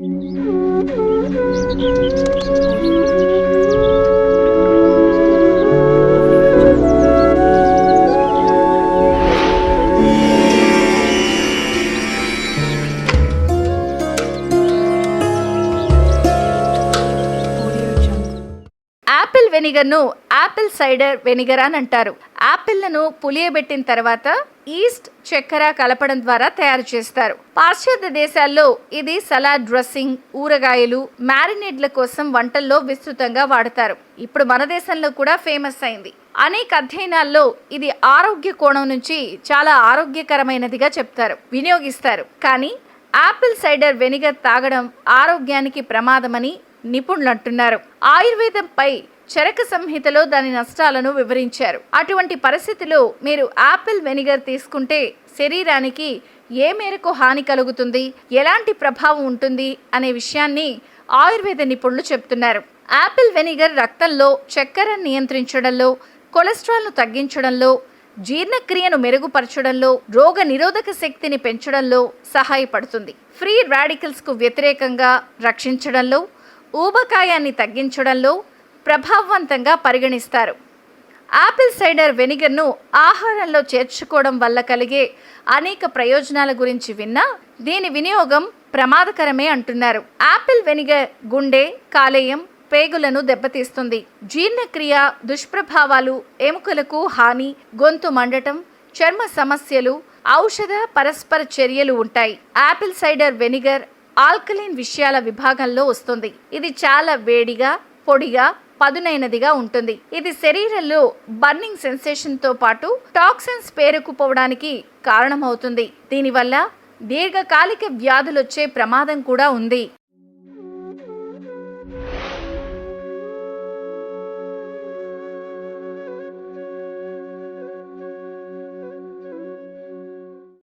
うん。యాపిల్ వెనిగర్ను apple cider vinegar అని అంటారు. యాపిల్లను పులియబెట్టిన తర్వాత ఈస్ట్ చక్కెర కలపడం ద్వారా తయారు చేస్తారు. పాశ్చాత్య దేశాల్లో ఇది సలాడ్ డ్రెస్సింగ్ ఊరగాయలు మ్యారినేడ్ల కోసం వంటల్లో విస్తృతంగా వాడతారు. ఇప్పుడు మన దేశంలో కూడా ఫేమస్ అయింది. అనేక అధ్యయనాల్లో ఇది ఆరోగ్య కోణం నుంచి చాలా ఆరోగ్యకరమైనదిగా చెప్తారు వినియోగిస్తారు. కానీ యాపిల్ సైడర్ వెనిగర్ తాగడం ఆరోగ్యానికి ప్రమాదమని నిపుణులు అంటున్నారు. ఆయుర్వేదంపై చరక సంహితలో దాని నష్టాలను వివరించారు. అటువంటి పరిస్థితిలో మీరు యాపిల్ వెనిగర్ తీసుకుంటే శరీరానికి ఏ మేరకు హాని కలుగుతుంది ఎలాంటి ప్రభావం ఉంటుంది అనే విషయాన్ని ఆయుర్వేద నిపుణులు చెప్తున్నారు యాపిల్ వెనిగర్ రక్తంలో చక్కెర నియంత్రించడంలో కొలెస్ట్రాల్ను తగ్గించడంలో జీర్ణక్రియను మెరుగుపరచడంలో రోగ నిరోధక శక్తిని పెంచడంలో సహాయపడుతుంది. ఫ్రీ రాడికల్స్కు వ్యతిరేకంగా రక్షించడంలో ఊబకాయాన్ని తగ్గించడంలో ప్రభావవంతంగా పరిగణిస్తారు. యాపిల్ సైడర్ వెనిగర్ను ఆహారంలో చేర్చుకోవడం వల్ల కలిగే అనేక ప్రయోజనాల గురించి విన్నా దీని వినియోగం ప్రమాదకరమే అంటున్నారు. యాపిల్ వెనిగర్ గుండె కాలేయం పేగులను దెబ్బతీస్తుంది. జీర్ణక్రియ దుష్ప్రభావాలు ఎముకలకు హాని గొంతు మండటం చర్మ సమస్యలు ఔషధ పరస్పర చర్యలు ఉంటాయి. యాపిల్ సైడర్ వెనిగర్ ఆల్కలీన్ విషయాల విభాగంలో వస్తుంది. ఇది చాలా వేడిగా పొడిగా పదునైనదిగా ఉంటుంది. ఇది శరీరంలో బర్నింగ్ సెన్సేషన్తో పాటు టాక్సిన్స్ పేరుకుపోవడానికి కారణమవుతుంది. దీనివల్ల దీర్ఘకాలిక వ్యాధులొచ్చే ప్రమాదం కూడా ఉంది.